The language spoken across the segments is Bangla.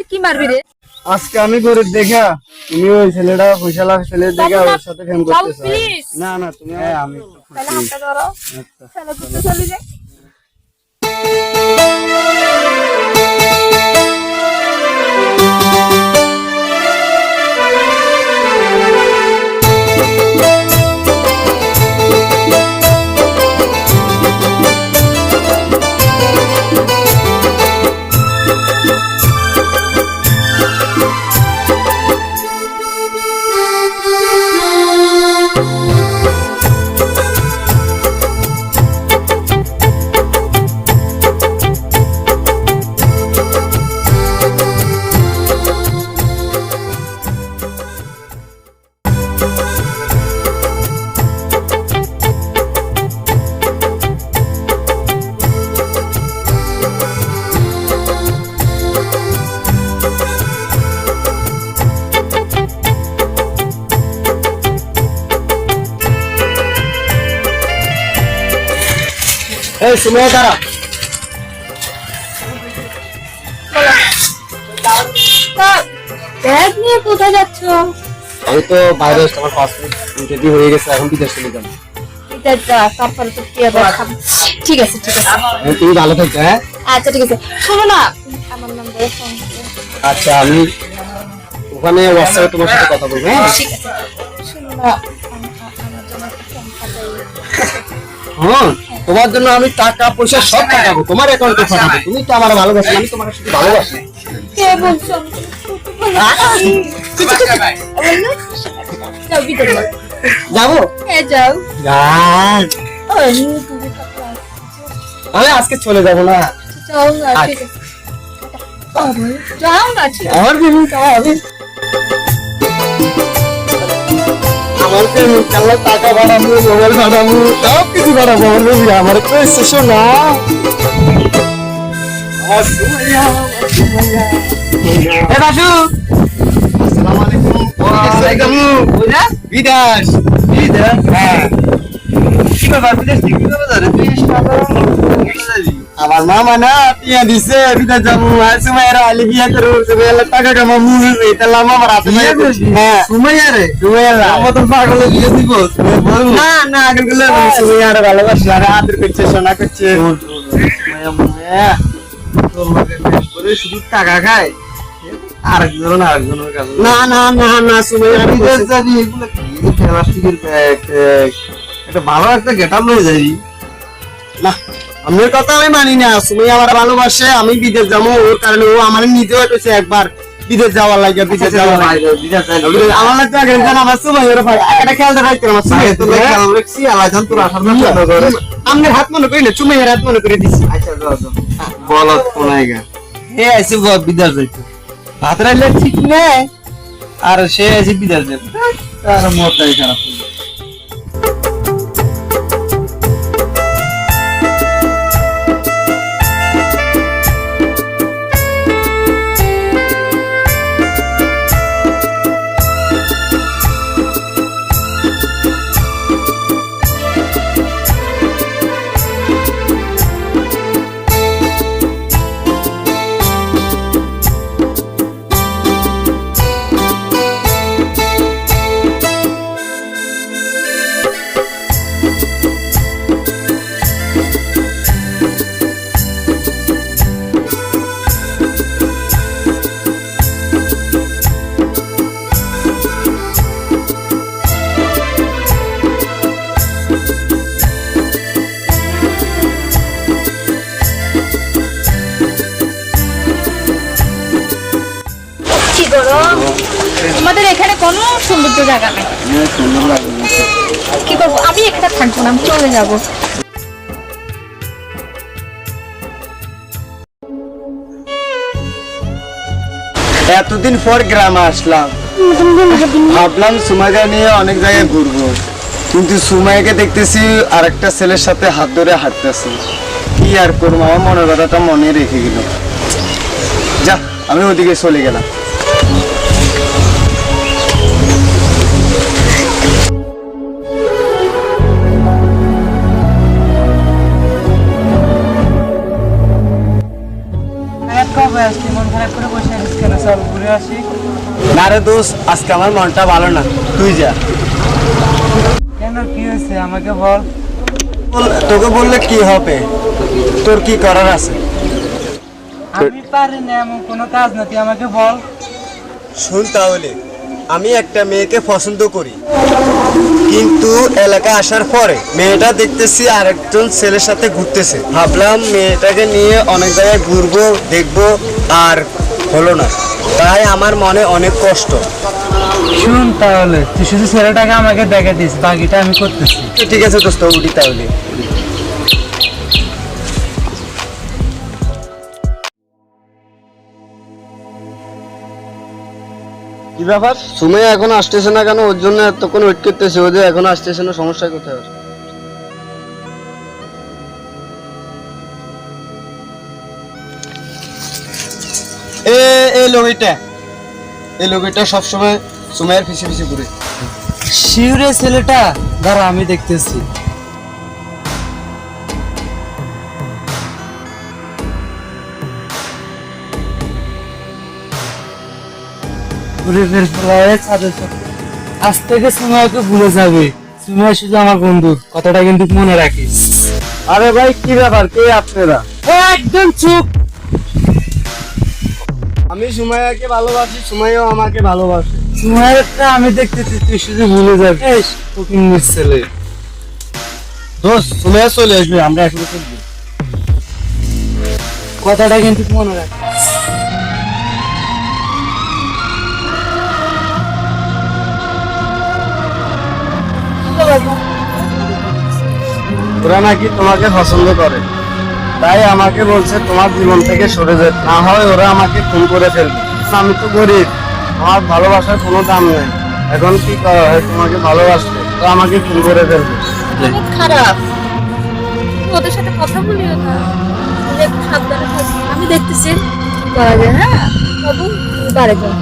কে মারবি রে? আজকে আমি গরিব দেখা তুমি ওই ছেলেটা পয়সা লাখ ছেলে দেখে ওর সাথে ফেম করতে না না তুমি হ্যাঁ, আমি এই সুমাইয়া দাঁড়া। ব্যাগ নিয়ে কোথায় যাচ্ছ? আমি তো বাইরে আমার পাসপোর্ট ইন্টারভিউ হয়ে গেছে এখন বিদেশ চলে যাব। তারপরে তো কি আবার ঠিক আছে ঠিক আছে। তুমি ভালো থাকবে হ্যাঁ? আচ্ছা ঠিক আছে। শোনো না আমার আচ্ছা আমি ওখানে হোয়াটসঅ্যাপে তোমার সাথে কথা বলব হ্যাঁ? ঠিক আছে। শোনো না আমার জন্য ফোন হ্যাঁ। তোমার জন্য আমি টাকা পয়সা সব পাঠাবো তোমার অ্যাকাউন্টে পাঠাবো। তুমি তো আমার ভালোবাসি আমি তোমার সাথে ভালোবাসি। কে বলছো যাও। যাব? হ্যাঁ যাও? আমি আজকে চলে যাব না। যাও না ঠিক আছে। আরে, যাও না আমার প্রেমিক আমি আমার প্রেমিক আল্লাহ টাকা বাড়াবো মোবাইল বাড়াবো? সব কিছু বাড়াবো আমার প্রেমিক আমার তো এসেছ না। এ বাসু। আসসালামু আলাইকুম। ওয়ালাইকুম বিদাস বিদাস হ্যাঁ। কি ব্যাপার? বিদেশ থেকে কি ব্যাপার তুই টাকা আমার মামা না টিয়া দিছে বিদা যাব। আর সুমাইরা আলি বিয়া করু সুমাইরা টাকা কামামু এটা লামা আমার হাতে বিয়ে করবি? হ্যাঁ। সুমাইয়া রে সুমাইরা আমার মতন পাগলে বিয়ে দিব। সুমাইয়া না না আগে গুলো সুমাইরা ভালোবাসি। আর আদর করছে সোনা করছে সুমাইয়া শুধু টাকা খায় আরেকজন আরেকজনের কাছে। না না না না সুমাইরা বিদেশ যাবি। এগুলো কি? প্লাস্টিকের একটা ভালো একটা গেটাপ লয়ে যাবি। না। আমার কথা আমি মানি না। সুমাইয়া আমার ভালোবাসে আমি বিদেশ যাব ওর কারণে ও আমার নিজেও একবার বিদেশ যাওয়ার লাগে বিদেশ যাওয়ার লাগে। আমার লাগতো আগে জানা আমার সুমাইয়ের ভাই একটা খেয়াল রাখতে আমার সুমাইয়া তো সুমাইয়া খেয়াল রাখছি আল্লাহ জান তোর আসার না আমনের হাত মনে করি না হাত মনে করে দিছি। আচ্ছা বলত কোনায় গা হে আইছে বিদেশ যাইতো। ভাত রাইলে ঠিক নেই আর সে আইছে বিদেশ যাবে তার মতাই খারাপ হলো। জায়গা নেই। কি করব? আমি থাকব না, আমি চলে যাব। এতদিন পর গ্রামে আসলাম। ভাবলাম সুমাইকে নিয়ে অনেক জায়গায় ঘুরবো। কিন্তু সুমাইকে দেখতেছি আরেকটা ছেলের সাথে হাত ধরে হাঁটতেছে। কি আর করব? আমার মনের কথাটা মনে রেখে গেল। যা, আমি ওদিকে চলে গেলাম। আজকে মন খারাপ করে বসে ঘুরে আসি। দোষ আজকে আমার মনটা ভালো না। তুই যা। কেন? কি হয়েছে? আমাকে বল। তোকে বললে কি হবে? তোর কি করার আছে? আমি এমন কোনো কাজ না। তুই আমাকে বল। তাহলে আমি একটা মেয়েকে পছন্দ করি। কিন্তু এলাকা আসার পরে মেয়েটা দেখতেছি আরেকজন ছেলের সাথে ঘুরতেছে। ভাবলাম মেয়েটাকে নিয়ে অনেক জায়গায় ঘুরবো দেখব আর হলো না। তাই আমার মনে অনেক কষ্ট। শুন তাহলে তুই শুধু ছেলেটাকে আমাকে দেখে দিস বাকিটা আমি করতেছি। ঠিক আছে দোস্ত উঠি তাহলে। কি ব্যাপার? সুমাইয়া এখন আসতেছে না কেন? ওর জন্য এতক্ষণ ওয়েট করতেছে। ওদের এখন আসতেছে না সমস্যা কোথায়? ওর? এ এই লোকটা। এই লোকটা সবসময় সুমাইয়ের পিছে পিছে ঘুরে। শিউরে ছেলেটা দাঁড়া আমি দেখতেছি। ঘুরে ফিরে ফেলায় ছাদে আজ থেকে সুমাইকে ভুলে যাবে। সুমাই শুধু আমার বন্ধু, কথাটা কিন্তু মনে আরে ভাই, কি ব্যাপার? কে আপনারা? একদম চুপ। আমি সুমাইয়াকে ভালোবাসি সুমাইয়াও আমাকে ভালোবাসে। সুমাইয়েরটা আমি দেখতেছি, তুই শুধু ভুলে যাবি। কুকিং ছেলে। দোস্ত সুমাইয়া চলে আসবে, আমরা চলবো। কথাটা কিন্তু মনে রাখিস। ওরা নাকি তোমাকে পছন্দ করে। তাই আমাকে বলছে, তোমার জীবন থেকে সরে যেতে না হয় ওরা আমাকে খুন করে ফেলবে। আমি তো গরিব। আমার ভালোবাসার কোনো দাম নেই। এখন কি করা হয়? তোমাকে ভালোবাসলে তো আমাকে খুন করে ফেলবে। খারাপ। আমি দেখতেছি। করা যায় হ্যাঁ? বাবু বাড়ি যাও।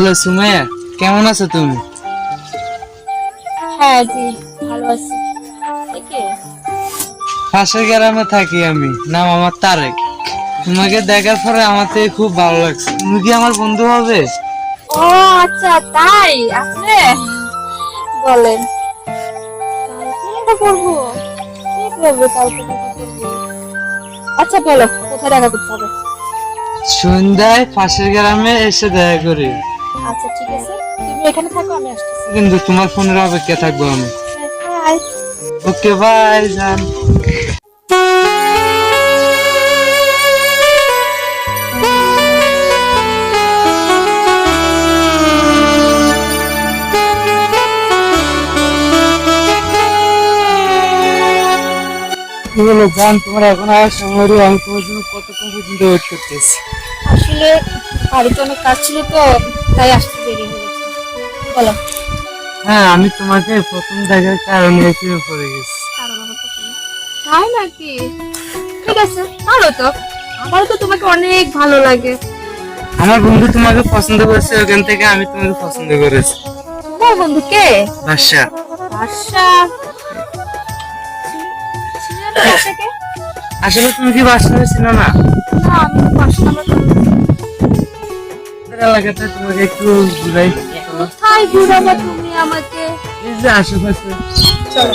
হ্যালো সুমাইয়া কেমন আছো তুমি? হ্যাঁ জি ভালো আছি। পাশের গ্রামে থাকি আমি নাম আমার তারেক। তোমাকে দেখার পরে আমার থেকে খুব ভালো লাগছে। তুমি কি আমার বন্ধু হবে? ও আচ্ছা তাই? আপনি বলেন। করব কালকে? আচ্ছা বলো কোথায় দেখা করতে হবে? সন্ধ্যায় পাশের গ্রামে এসে দেখা করি। আচ্ছা ঠিক আছে। তুমি এখানে থাকো আমি আসতেছি। কিন্তু তোমার ফোনের অপেক্ষা থাকব আমি? ওকে বাই জান কি হলো জান তোমার এখন আর সময় আমি তোমার জন্য কতক্ষণ পর্যন্ত ওয়েট করতেছি? আসলে বাড়িতে অনেক কাজ ছিল তো তাই আসতে দেরি বলো। হ্যাঁ আমি তোমাকে প্রথম দেখার কারণে প্রেমে পড়ে গেছি। তাই নাকি? ঠিক আছে ভালো তো। আমারও তো তোমাকে অনেক ভালো লাগে। আমার বন্ধু তোমাকে পছন্দ করেছে ওখান থেকে আমি তোমাকে পছন্দ করেছি। তোমার বন্ধু কে? বাসা আশা আসলে তুমি কি বাসা ছিল না? না আমি নাম্বার আমাদের এলাকাতে তোমাকে একটু ঘুরাই। কোথায় ঘুরাবা তুমি আমাকে? এই যে আশেপাশে। চলো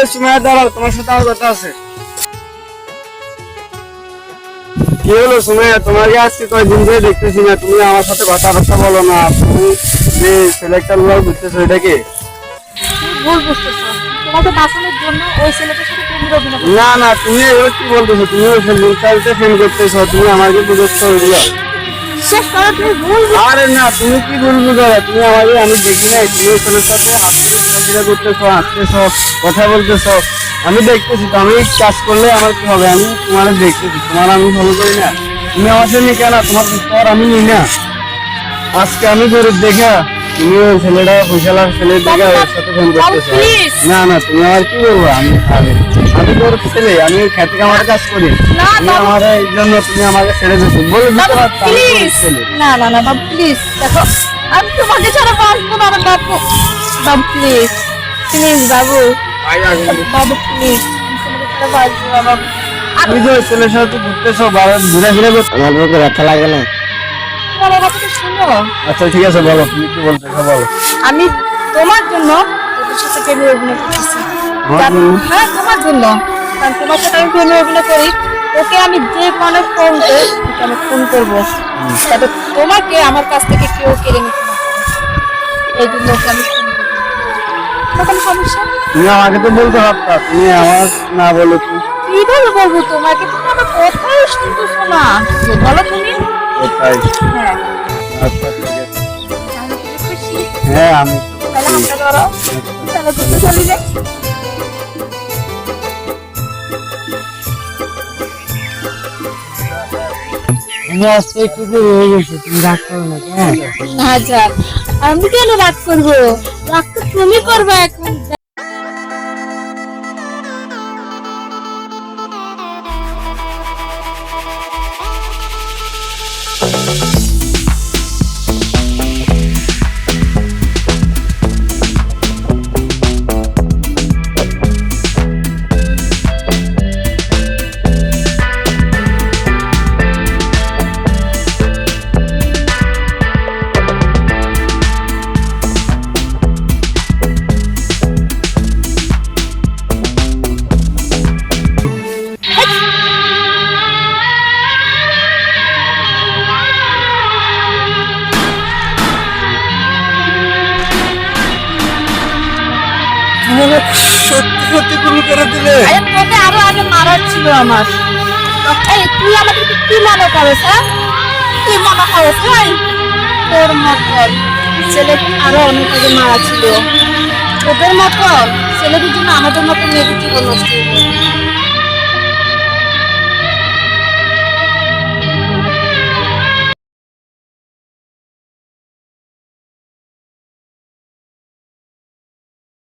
এই সময় দাঁড়াও তোমার সাথে আমার কথা আছে। কি হলো সুমাইয়া? তোমাকে আজকে কয়েকদিন ধরে দেখতেছি না? তুমি আমার সাথে কথাবার্তা বলো না। তুমি যে ছেলেটা লোক বুঝতেছো এটা কি? তুমি ভুল বুঝতেছো। তোমাকে বাঁচানোর জন্য ওই ছেলেটার সাথে তুমি অভিনয় না না তুমি এবার কি বলতেছো। তুমি ওই ছেলেটাকে ফোন করতেছো। তুমি আমাকে বুঝাচ্ছ ওইগুলো। শেষ করো, তুমি ভুল আরে না তুমি কি বলব দাদা তুমি আমাকে আমি দেখি নাই তুমি ছেলের সাথে হাসতে ঘোরাফেরা করতেছো হাসতেছো কথা বলতেছো। আমি দেখতেছি তো আমি কাজ করলে আমার কি হবে? আমি তোমার দেখতেছি তোমার আমি ফলো করি না। তুমি আমার সাথে কেন তোমার পর আমি নিই না। আজকে আমি গরিব দেখা তুমি ওই ছেলেটা ফসলার ছেলে দেখা ওর সাথে ফোন করতেছো। না না তুমি আমার কি বলব? আমি আমি আমি তোর ছেলে আমি খেতে কামার কাজ করি। না, তুমি আমার এই জন্য তুমি আমাকে ছেড়ে দিচ্ছ বলে দিতে পারতাম না না না বাবু প্লিজ দেখো আমি তোমাকে ছাড়া বাঁচবো না বাবু বাবু। Please please Babu Babu please তোমাকে ছাড়া বাঁচবো না বাবু। আমি তুমি যে ওই ছেলের সাথে ঘুরতেছো বা- ঘুরে ফিরে আমার বুকে ব্যথা লাগে না। আচ্ছা ঠিক আছে বলো তুমি কি বলো। আমি তোমার জন্য ওদের সাথে প্রেমে অভিনয় করতেছি। জন্য? হ্যাঁ তোমার জন্য কারণ তোমার সাথে আমি প্রেমে অভিনয় করি। ওকে আমি যে কোনো ফোন আমি ফোন করব। যাতে তোমাকে আমার কাছ থেকে কেউ কেড়ে নিতে এই জন্য ওকে আমি তখন সমস্যা? তুমি আমাকে তো বলতে পারতা তুমি আমার না বলো তুমি কীভাবে বলব তোমাকে? তুমি আমার কথাই শুনতেছো না তো বলো তুমি। কোথায় হ্যাঁ। আচ্ছা হ্যাঁ আমি তাহলে আমরা ধরো তাহলে তুমি চলে যাই হয়ে আমি কেন রাগ করব? রাগ তো তুমি করবে এখন। করে দিলে আরে আগে মারার ছিল আমার। তুই আমাকে কি- মনে করিস হ্যাঁ? কি মনে করিস এই তোর মতন ছেলেকে আরও অনেক মারা ছিল। তোদের মতন ছেলেদের জন্য আমাদের মতো মেয়েদের জীবন নষ্ট।